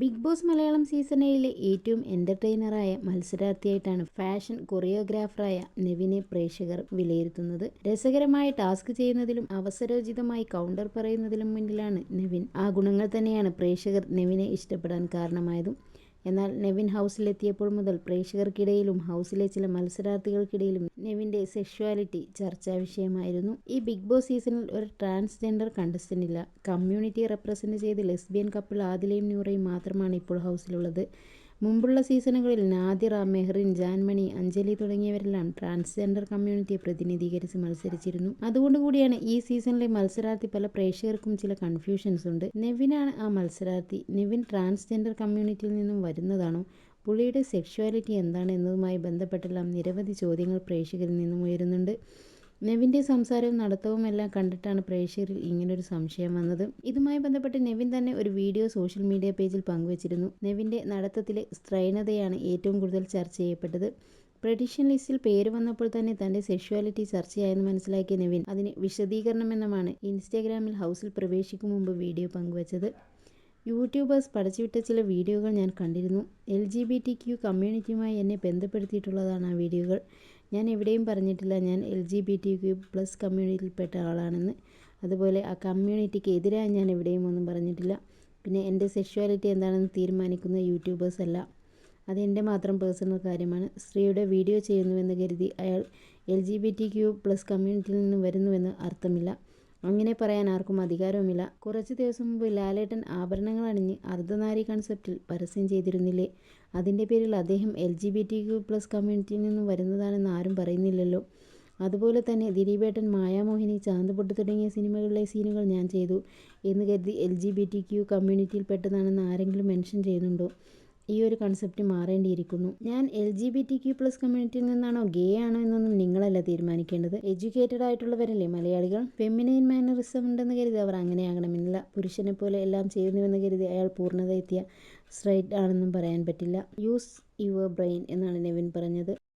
Big boss Malayalam season ഏഴിലെ ഏറ്റവും എന്റർടൈനറായ മത്സരാർത്ഥിയായിട്ടാണ് fashion കൊറിയോഗ്രാഫറായ നെവിനെ പ്രേക്ഷകർ വിലയിരുത്തുന്നത്. രസകരമായ ടാസ്ക് ചെയ്യുന്നതിലും അവസരോചിതമായി കൗണ്ടർ പറയുന്നതിലും മുന്നിലാണ് നെവിൻ. ആ ഗുണങ്ങൾ തന്നെയാണ് പ്രേക്ഷകർ നെവിനെ ഇഷ്ടപ്പെടാൻ കാരണമായതും. എന്നാൽ നെവിൻ ഹൗസിലെത്തിയപ്പോൾ മുതൽ പ്രേക്ഷകർക്കിടയിലും ഹൗസിലെ ചില മത്സരാർത്ഥികൾക്കിടയിലും നെവിന്റെ സെക്ഷുവാലിറ്റി ചർച്ചാ വിഷയമായിരുന്നു. ഈ ബിഗ് ബോസ് സീസണിൽ ഒരു ട്രാൻസ്ജെൻഡർ കണ്ടസ്റ്റന്റ് ഇല്ല കമ്മ്യൂണിറ്റി റെപ്രസെന്റ് ചെയ്ത് ലെസ്ബിയൻ കപ്പിൾ ആദിലയും നൂറയും മാത്രമാണ് ഇപ്പോൾ ഹൗസിലുള്ളത്. മുമ്പുള്ള സീസണുകളിൽ നാദിറ മെഹ്റിൻ ജാൻമണി അഞ്ജലി തുടങ്ങിയവരെല്ലാം ട്രാൻസ്ജെൻഡർ കമ്മ്യൂണിറ്റിയെ പ്രതിനിധീകരിച്ച് മത്സരിച്ചിരുന്നു. അതുകൊണ്ട് കൂടിയാണ് ഈ സീസണിലെ മത്സരാർത്ഥി പല പ്രേക്ഷകർക്കും ചില കൺഫ്യൂഷൻസ് ഉണ്ട്. നെവിനാണ് ആ മത്സരാർത്ഥി? നെവിൻ ട്രാൻസ്ജെൻഡർ കമ്മ്യൂണിറ്റിയിൽ നിന്നും വരുന്നതാണോ? പുള്ളിയുടെ സെക്ഷുവാലിറ്റി എന്താണ് എന്നതുമായി ബന്ധപ്പെട്ടെല്ലാം നിരവധി ചോദ്യങ്ങൾ പ്രേക്ഷകരിൽ നിന്നും ഉയരുന്നുണ്ട്. നെവിന്റെ സംസാരവും നടത്തവും എല്ലാം കണ്ടിട്ടാണ് പ്രേക്ഷകരിൽ ഇങ്ങനൊരു സംശയം വന്നത്. ഇതുമായി ബന്ധപ്പെട്ട് നെവിൻ തന്നെ ഒരു വീഡിയോ സോഷ്യൽ മീഡിയ പേജിൽ പങ്കുവച്ചിരുന്നു. നെവിന്റെ നടത്തത്തിലെ സ്ത്രൈണതയാണ് ഏറ്റവും കൂടുതൽ ചർച്ച ചെയ്യപ്പെട്ടത്. പ്രഡിഷൻ ലിസ്റ്റിൽ പേര് വന്നപ്പോൾ തന്നെ തന്റെ സെക്ഷുവാലിറ്റി ചർച്ചയായെന്ന് മനസ്സിലാക്കിയ നെവിൻ അതിന് വിശദീകരണമെന്നുമാണ് ഇൻസ്റ്റാഗ്രാമിൽ ഹൗസിൽ പ്രവേശിക്കും മുമ്പ് വീഡിയോ പങ്കുവച്ചത്. യൂട്യൂബേഴ്സ് പഠിച്ചുവിട്ട ചില വീഡിയോകൾ ഞാൻ കണ്ടിരുന്നു. L G B T Q കമ്മ്യൂണിറ്റിയുമായി എന്നെ ബന്ധപ്പെടുത്തിയിട്ടുള്ളതാണ് ആ വീഡിയോകൾ. ഞാൻ എവിടെയും പറഞ്ഞിട്ടില്ല ഞാൻ L G B T Q plus കമ്മ്യൂണിറ്റിയിൽപ്പെട്ട ആളാണെന്ന്. അതുപോലെ ആ കമ്മ്യൂണിറ്റിക്ക് എതിരായി ഞാൻ എവിടെയും ഒന്നും പറഞ്ഞിട്ടില്ല. പിന്നെ എന്റെ സെക്ഷുവാലിറ്റി എന്താണെന്ന് തീരുമാനിക്കുന്ന യൂട്യൂബേഴ്സ് അല്ല. അതെന്റെ മാത്രം പേഴ്സണൽ കാര്യമാണ്. സ്ത്രീയുടെ വീഡിയോ ചെയ്യുന്നുവെന്ന് കരുതി അയാൾ L G B T Q plus കമ്മ്യൂണിറ്റിയിൽ നിന്ന് വരുന്നുവെന്ന് അർത്ഥമില്ല. അങ്ങനെ പറയാൻ ആർക്കും അധികാരവുമില്ല. കുറച്ച് ദിവസം മുമ്പ് ലാലേട്ടൻ ആഭരണങ്ങൾ അണിഞ്ഞ് അർദ്ധനാരി കൺസെപ്റ്റിൽ പരസ്യം ചെയ്തിരുന്നില്ലേ? അതിന്റെ പേരിൽ അദ്ദേഹം L G B T Q plus കമ്മ്യൂണിറ്റിയിൽ നിന്നും വരുന്നതാണെന്ന് ആരും പറയുന്നില്ലല്ലോ. അതുപോലെ തന്നെ ദിലീപേട്ടൻ മായാമോഹിനി ചാന്തുപൊട്ട് തുടങ്ങിയ സിനിമകളിലെ സീനുകൾ ഞാൻ ചെയ്തു എന്ന് കരുതി L G B T Q കമ്മ്യൂണിറ്റിയിൽപ്പെട്ടതാണെന്ന് ആരെങ്കിലും മെൻഷൻ ചെയ്യുന്നുണ്ടോ? ഈ ഒരു കൺസെപ്റ്റ് മാറേണ്ടിയിരിക്കുന്നു. ഞാൻ L G B T Q plus കമ്മ്യൂണിറ്റിയിൽ നിന്നാണോ ഗേ ആണോ എന്നൊന്നും നിങ്ങളല്ല തീരുമാനിക്കേണ്ടത്. എഡ്യൂക്കേറ്റഡ് ആയിട്ടുള്ളവരല്ലേ മലയാളികൾ? ഫെമിനൈൻ മാനറിസം ഉണ്ടെന്ന് കരുതി അവർ അങ്ങനെയാകണമെന്നില്ല. പുരുഷനെ പോലെ എല്ലാം ചെയ്യുന്നുവെന്ന് കരുതി അയാൾ പൂർണത എത്തിയ സ്ട്രൈറ്റ് ആണെന്നും പറയാൻ പറ്റില്ല. യൂസ് യുവർ ബ്രെയിൻ എന്നാണ് നെവിൻ പറഞ്ഞത്.